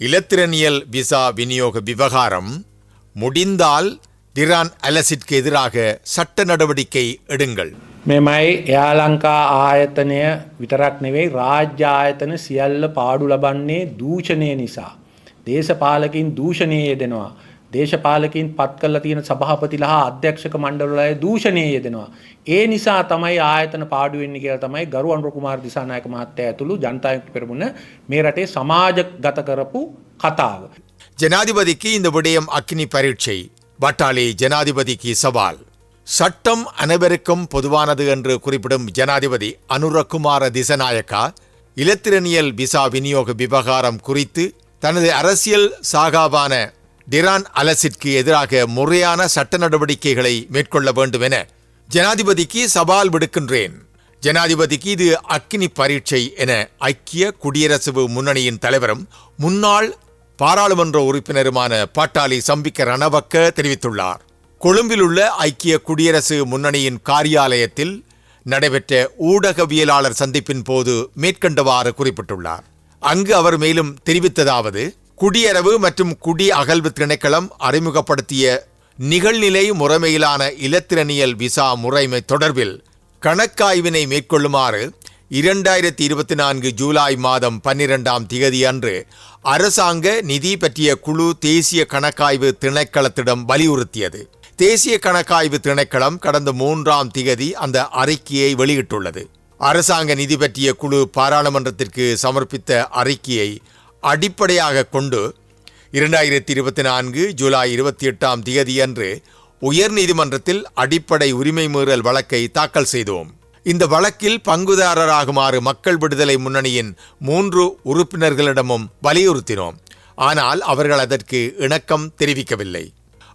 இலத்திரனியல் visa விநியோக விவகாரம் முடிந்தால் டிரான் அலசிற்கு எதிராக சட்ட நடவடிக்கை எடுங்கள் මෙමයි එයාලංකා ආයතනය විතරක් නෙවෙයි රාජ්‍ය ආයතන සියල්ල පාඩු ලබන්නේ දූෂණය නිසා. දේශපාලකින් දූෂණය යෙදෙනවා. දේශපාලකින් පත් කල්ල තියෙන සභහපතිල හා අධ්‍යක්ෂක මණ්ඩලය දූෂණය යෙදෙනවා. ඒ නිසා තමයි ආයතන පාඩුවෙන්න කියල තමයි ගරුවන් රකුමාර් දිසානායක මහත්තය ඇතුළු ජනතායක පෙරමුණ මේ රටේ සමාජ ගත කරපු කතාව. ஜனாதிபதிக்கு இந்த விடயம் அக்னி பரீட்சை வட்டாளி ஜனாதிபதிக்கு சவால் சட்டம் அனைவருக்கும் பொதுவானது என்று குறிப்பிடும் ஜனாதிபதி அனுரகுமார திசநாயக்கா இலத்திரனியல் விசா விநியோக விவகாரம் குறித்து தனது அரசியல் சாகாவான டிரான் அலசிற்கு எதிராக முறையான சட்ட நடவடிக்கைகளை மேற்கொள்ள வேண்டும் என ஜனாதிபதிக்கு சவால் விடுக்கின்றேன். ஜனாதிபதிக்கு இது அக்கினி பரீட்சை என ஐக்கிய குடியரசு முன்னணியின் தலைவரும் முன்னாள் பாராளுமன்ற உறுப்பினருமான பாட்டாளி சம்பிக்க ரணவக்க தெரிவித்துள்ளார். கொழும்பில் உள்ள ஐக்கிய குடியரசு முன்னணியின் காரியாலயத்தில் நடைபெற்ற ஊடகவியலாளர் சந்திப்பின் போது மேற்கண்டவாறு குறிப்பிட்டுள்ளார். அங்கு அவர் மேலும் தெரிவித்ததாவது குடியரவு மற்றும் குடி அகழ்வு திணைக்களம் அறிமுகப்படுத்திய நிகழ்நிலை முறைமையிலான இலத்திரனியல் விசா முறைமை தொடர்பில் கணக்காய்வினை மேற்கொள்ளுமாறு இரண்டாயிரத்தி இருபத்தி நான்கு ஜூலை மாதம் பன்னிரெண்டாம் திகதி அன்று அரசாங்க நிதி பற்றிய குழு தேசிய கணக்காய்வு திணைக்களத்திடம் வலியுறுத்தியது. தேசிய கணக்காய்வு திணைக்களம் கடந்த மூன்றாம் திகதி அந்த அறிக்கையை வெளியிட்டுள்ளது. அரசாங்க நிதி பற்றிய குழு பாராளுமன்றத்திற்கு சமர்ப்பித்த அறிக்கையை அடிப்படையாக கொண்டு இரண்டாயிரத்தி இருபத்தி நான்கு ஜூலை இருபத்தி எட்டாம் தேதியன்று உயர்நீதிமன்றத்தில் அடிப்படை உரிமை மீறல் வழக்கை தாக்கல் செய்தோம். இந்த வழக்கில் பங்குதாரராகுமாறு மக்கள் விடுதலை முன்னணியின் மூன்று உறுப்பினர்களிடமும் வலியுறுத்தினோம். ஆனால் அவர்கள் அதற்கு இணக்கம் தெரிவிக்கவில்லை.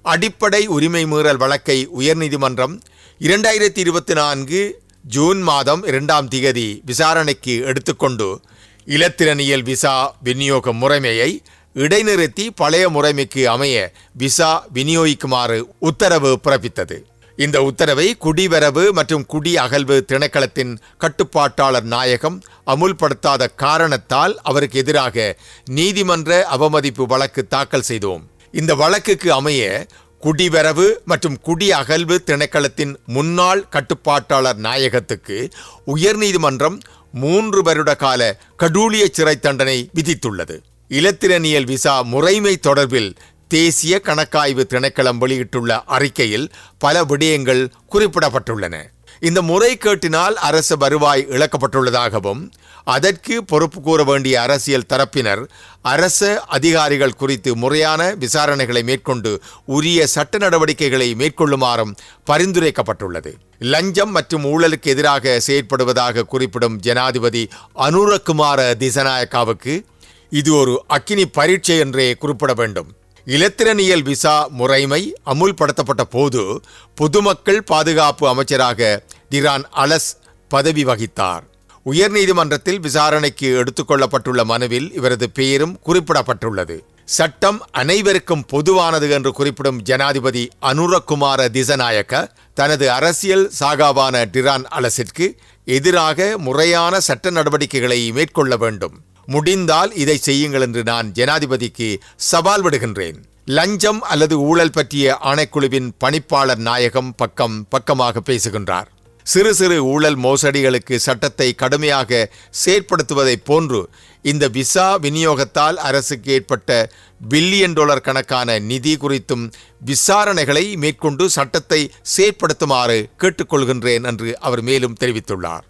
அடிப்படை உரிமை மீறல் வழக்கை உயர்நீதிமன்றம் இரண்டாயிரத்தி இருபத்தி நான்கு ஜூன் மாதம் இரண்டாம் திகதி விசாரணைக்கு எடுத்துக்கொண்டு இலத்திரனியல் விசா விநியோக முறைமையை இடைநிறுத்தி பழைய முறைமைக்கு அமைய விசா விநியோகிக்குமாறு உத்தரவு பிறப்பித்தது. இந்த உத்தரவை குடிவரவு மற்றும் குடி அகழ்வு திணைக்களத்தின் கட்டுப்பாட்டாளர் நாயகம் அமுல்படுத்தாத காரணத்தால் அவருக்கு எதிராக நீதிமன்ற அவமதிப்பு வழக்கு தாக்கல் செய்தோம். இந்த வழக்குக்கு அமைய குடிவரவு மற்றும் குடி அகழ்வு திணைக்களத்தின் முன்னாள் கட்டுப்பாட்டாளர் நாயகத்துக்கு உயர்நீதிமன்றம் மூன்று வருட கால கடூழிய சிறை தண்டனை விதித்துள்ளது. இலத்திரனியல் விசா முறைமை தொடர்பில் தேசிய கணக்காய்வு திணைக்களம் வெளியிட்டுள்ள அறிக்கையில் பல விடயங்கள் குறிப்பிடப்பட்டுள்ளன. இந்த முறைகேட்டினால் அரசு வருவாய் இழக்கப்பட்டுள்ளதாகவும் அதற்கு பொறுப்பு கூற வேண்டிய அரசியல் தரப்பினர் அரச அதிகாரிகள் குறித்து முறையான விசாரணைகளை மேற்கொண்டு உரிய சட்ட நடவடிக்கைகளை மேற்கொள்ளுமாறும் பரிந்துரைக்கப்பட்டுள்ளது. லஞ்சம் மற்றும் ஊழலுக்கு எதிராக செயற்படுவதாக குறிப்பிடும் ஜனாதிபதி அனுரகுமார திசநாயக்காவுக்கு இது ஒரு அக்கினி பரீட்சை என்றே குறிப்பிட வேண்டும். இலத்திரனியல் விசா முறைமை அமுல்படுத்தப்பட்ட போது பொதுமக்கள் பாதுகாப்பு அமைச்சராக டிரான் அலஸ் பதவி வகித்தார். உயர்நீதிமன்றத்தில் விசாரணைக்கு எடுத்துக்கொள்ளப்பட்டுள்ள மனுவில் இவரது பெயரும் குறிப்பிடப்பட்டுள்ளது. சட்டம் அனைவருக்கும் பொதுவானது என்று குறிப்பிடும் ஜனாதிபதி அனுரகுமார திசநாயக்க தனது அரசியல் சாகாவான டிரான் அலசிற்கு எதிராக முறையான சட்ட நடவடிக்கைகளை மேற்கொள்ள வேண்டும். முடிந்தால் இதை செய்யுங்கள் என்று நான் ஜனாதிபதிக்கு சவால் விடுகின்றேன். லஞ்சம் அல்லது ஊழல் பற்றிய ஆணைக்குழுவின் பணிப்பாளர் நாயகம் பக்கம் பக்கமாக பேசுகின்றார். சிறு சிறு ஊழல் மோசடிகளுக்கு சட்டத்தை கடுமையாக செயற்படுத்துவதைப் போன்று இந்த விசா விநியோகத்தால் அரசுக்கு ஏற்பட்ட பில்லியன் டாலர் கணக்கான நிதி குறித்தும் விசாரணைகளை மேற்கொண்டு சட்டத்தை செயற்படுத்துமாறு கேட்டுக்கொள்கின்றேன் என்று அவர் மேலும் தெரிவித்துள்ளார்.